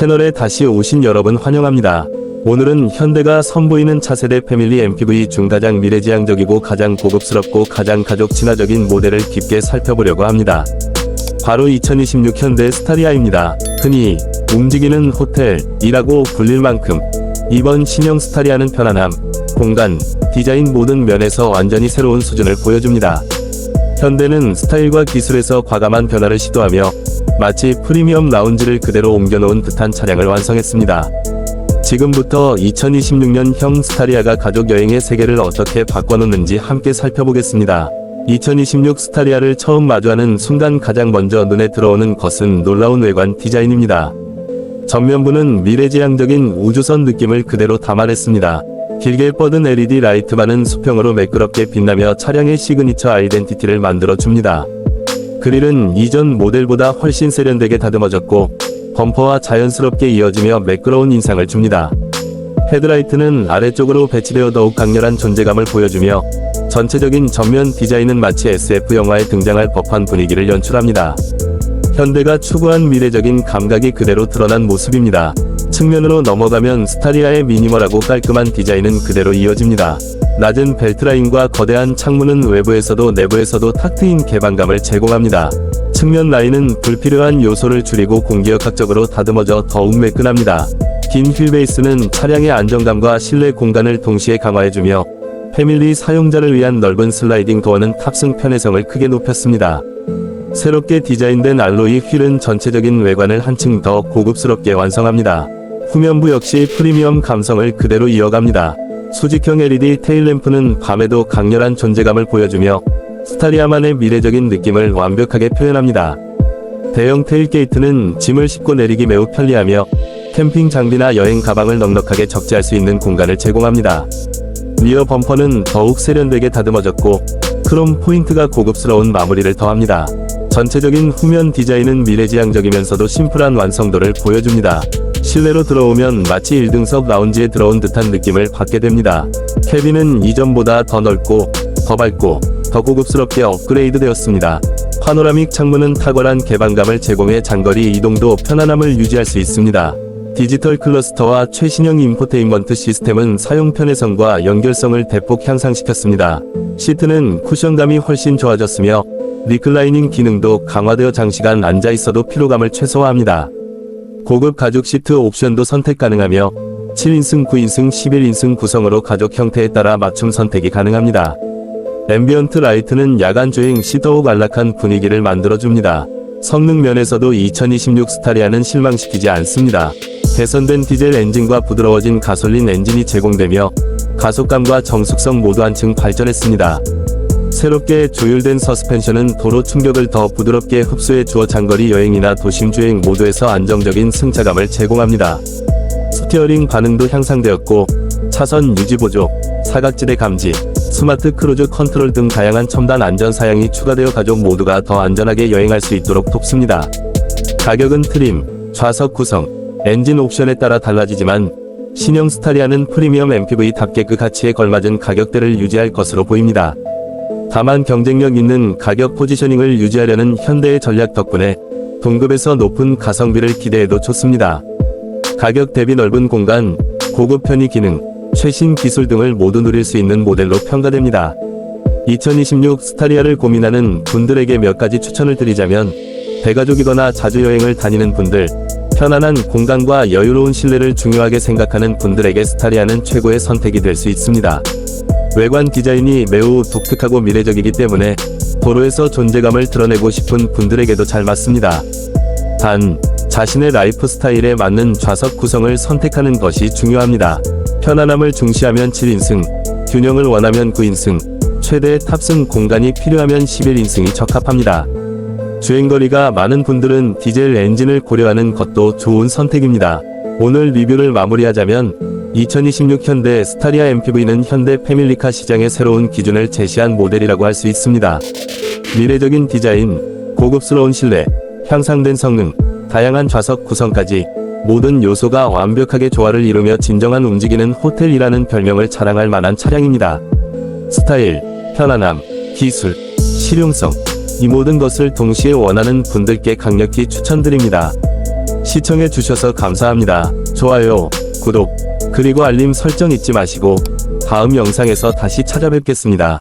채널에 다시 오신 여러분 환영합니다. 오늘은 현대가 선보이는 차세대 패밀리 MPV 중 가장 미래지향적이고 가장 고급스럽고 가장 가족 친화적인 모델을 깊게 살펴보려고 합니다. 바로 2026 현대 스타리아입니다. 흔히 움직이는 호텔이라고 불릴 만큼 이번 신형 스타리아는 편안함, 공간, 디자인 모든 면에서 완전히 새로운 수준을 보여줍니다. 현대는 스타일과 기술에서 과감한 변화를 시도하며 마치 프리미엄 라운지를 그대로 옮겨놓은 듯한 차량을 완성했습니다. 지금부터 2026년형 스타리아가 가족 여행의 세계를 어떻게 바꿔놓는지 함께 살펴보겠습니다. 2026 스타리아를 처음 마주하는 순간 가장 먼저 눈에 들어오는 것은 놀라운 외관 디자인입니다. 전면부는 미래지향적인 우주선 느낌을 그대로 담아냈습니다. 길게 뻗은 LED 라이트만은 수평으로 매끄럽게 빛나며 차량의 시그니처 아이덴티티를 만들어줍니다. 그릴은 이전 모델보다 훨씬 세련되게 다듬어졌고 범퍼와 자연스럽게 이어지며 매끄러운 인상을 줍니다. 헤드라이트는 아래쪽으로 배치되어 더욱 강렬한 존재감을 보여주며 전체적인 전면 디자인은 마치 SF 영화에 등장할 법한 분위기를 연출합니다. 현대가 추구한 미래적인 감각이 그대로 드러난 모습입니다. 측면으로 넘어가면 스타리아의 미니멀하고 깔끔한 디자인은 그대로 이어집니다. 낮은 벨트라인과 거대한 창문은 외부에서도 내부에서도 탁 트인 개방감을 제공합니다. 측면 라인은 불필요한 요소를 줄이고 공기역학적으로 다듬어져 더욱 매끈합니다. 긴 휠베이스는 차량의 안정감과 실내 공간을 동시에 강화해주며 패밀리 사용자를 위한 넓은 슬라이딩 도어는 탑승 편의성을 크게 높였습니다. 새롭게 디자인된 알로이 휠은 전체적인 외관을 한층 더 고급스럽게 완성합니다. 후면부 역시 프리미엄 감성을 그대로 이어갑니다. 수직형 LED 테일램프는 밤에도 강렬한 존재감을 보여주며 스타리아만의 미래적인 느낌을 완벽하게 표현합니다. 대형 테일 게이트는 짐을 싣고 내리기 매우 편리하며 캠핑 장비나 여행 가방을 넉넉하게 적재할 수 있는 공간을 제공합니다. 리어 범퍼는 더욱 세련되게 다듬어졌고 크롬 포인트가 고급스러운 마무리를 더합니다. 전체적인 후면 디자인은 미래지향적이면서도 심플한 완성도를 보여줍니다. 실내로 들어오면 마치 1등석 라운지에 들어온 듯한 느낌을 받게 됩니다. 캐빈은 이전보다 더 넓고 더 밝고 더 고급스럽게 업그레이드 되었습니다. 파노라믹 창문은 탁월한 개방감을 제공해 장거리 이동도 편안함을 유지할 수 있습니다. 디지털 클러스터와 최신형 인포테인먼트 시스템은 사용 편의성과 연결성을 대폭 향상시켰습니다. 시트는 쿠션감이 훨씬 좋아졌으며 리클라이닝 기능도 강화되어 장시간 앉아 있어도 피로감을 최소화합니다. 고급 가죽 시트 옵션도 선택 가능하며 7인승, 9인승, 11인승 구성으로 가족 형태에 따라 맞춤 선택이 가능합니다. 앰비언트 라이트는 야간 주행 시 더욱 안락한 분위기를 만들어줍니다. 성능 면에서도 2026 스타리아는 실망시키지 않습니다. 개선된 디젤 엔진과 부드러워진 가솔린 엔진이 제공되며 가속감과 정숙성 모두 한층 발전했습니다. 새롭게 조율된 서스펜션은 도로 충격을 더 부드럽게 흡수해 주어 장거리 여행이나 도심 주행 모두에서 안정적인 승차감을 제공합니다. 스티어링 반응도 향상되었고 차선 유지 보조, 사각지대 감지, 스마트 크루즈 컨트롤 등 다양한 첨단 안전 사양이 추가되어 가족 모두가 더 안전하게 여행할 수 있도록 돕습니다. 가격은 트림, 좌석 구성, 엔진 옵션에 따라 달라지지만 신형 스타리아는 프리미엄 MPV답게 그 가치에 걸맞은 가격대를 유지할 것으로 보입니다. 다만 경쟁력 있는 가격 포지셔닝을 유지하려는 현대의 전략 덕분에 동급에서 높은 가성비를 기대해도 좋습니다. 가격 대비 넓은 공간, 고급 편의 기능, 최신 기술 등을 모두 누릴 수 있는 모델로 평가됩니다. 2026 스타리아를 고민하는 분들에게 몇 가지 추천을 드리자면 대가족이거나 자주 여행을 다니는 분들, 편안한 공간과 여유로운 실내를 중요하게 생각하는 분들에게 스타리아는 최고의 선택이 될 수 있습니다. 외관 디자인이 매우 독특하고 미래적이기 때문에 도로에서 존재감을 드러내고 싶은 분들에게도 잘 맞습니다. 단, 자신의 라이프 스타일에 맞는 좌석 구성을 선택하는 것이 중요합니다. 편안함을 중시하면 7인승, 균형을 원하면 9인승, 최대 탑승 공간이 필요하면 11인승이 적합합니다. 주행거리가 많은 분들은 디젤 엔진을 고려하는 것도 좋은 선택입니다. 오늘 리뷰를 마무리하자면 2026 현대 스타리아 MPV는 현대 패밀리카 시장의 새로운 기준을 제시한 모델이라고 할 수 있습니다. 미래적인 디자인, 고급스러운 실내, 향상된 성능, 다양한 좌석 구성까지 모든 요소가 완벽하게 조화를 이루며 진정한 움직이는 호텔이라는 별명을 자랑할 만한 차량입니다. 스타일, 편안함, 기술, 실용성, 이 모든 것을 동시에 원하는 분들께 강력히 추천드립니다. 시청해 주셔서 감사합니다. 좋아요, 구독, 그리고 알림 설정 잊지 마시고 다음 영상에서 다시 찾아뵙겠습니다.